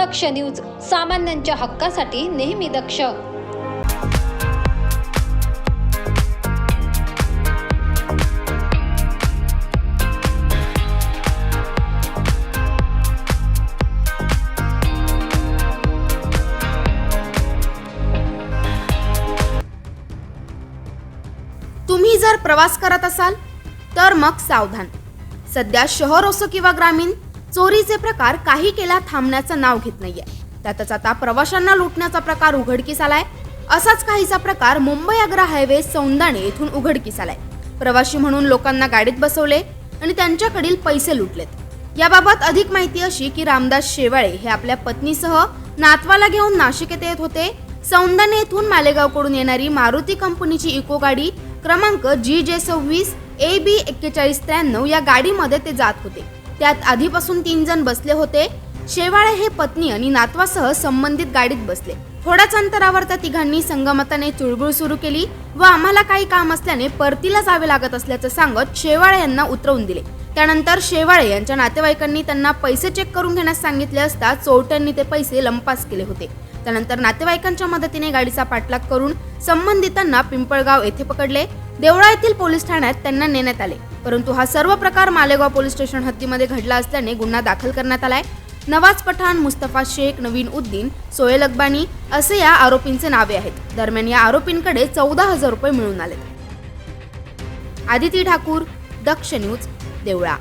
दक्ष news सामान्यांच्या हक्कासाठी नेहमी दक्ष. तुम्ही जर प्रवास करत असाल तर मग सावधान. सध्या शहर असो किंवा ग्रामीण चोरीचे प्रकार काही केला थांबण्याचं नाव घेत नाहीये. त्यातच आता प्रवाशांना लुटण्याचा प्रकार उघडकीस आलाय. असाच काहीचा प्रकार मुंबई आग्रा हायवे सौंदाणे येथून उघडकीस आलाय. प्रवासी म्हणून लोकांना गाडीत बसवले आणि त्यांच्याकडील पैसे लुटलेत. याबाबत अधिक माहिती अशी की रामदास शेवाळे हे आपल्या पत्नीसह नातवाला घेऊन नाशिक येथे येत होते. सौंदाणे येथून मालेगावकडून येणारी मारुती कंपनीची इको गाडी क्रमांक जी जे सव्वीस ए बी एक्केचाळीस त्र्याण्णव या गाडीमध्ये ते जात होते. त्यात आधीपासून तीन जण बसले होते. शेवाळे हे पत्नी आणि नातवासह संबंधित गाडीत बसले. थोड्याच अंतरावर त्या तिघांनी संगमताने चुळबुळ सुरू केली व आम्हाला काही काम असल्याने परतीला जावे लागत असल्याचं सांगत शेवाळे यांना उतरवून दिले. त्यानंतर शेवाळे यांच्या नातेवाईकांनी त्यांना पैसे चेक करून घेण्यास सांगितले असता चोरट्यांनी ते पैसे लंपास केले होते. त्यानंतर नातेवाईकांच्या मदतीने गाडीचा पाठलाग करून संबंधितांना पिंपळगाव येथे पकडले. देवळा येथील पोलीस ठाण्यात त्यांना नेण्यात आले. परंतु हा सर्व प्रकार मालेगाव पोलीस स्टेशन हद्दीमध्ये घडला असल्याने गुन्हा दाखल करण्यात आलाय. नवाज पठाण मुस्तफा शेख नवीन उद्दीन सोहेल अकबानी असे या आरोपींचे नावे आहेत. दरम्यान या आरोपींकडे चौदा हजार रुपये मिळून आले आदिती ठाकूर दक्ष न्यूज देवळा.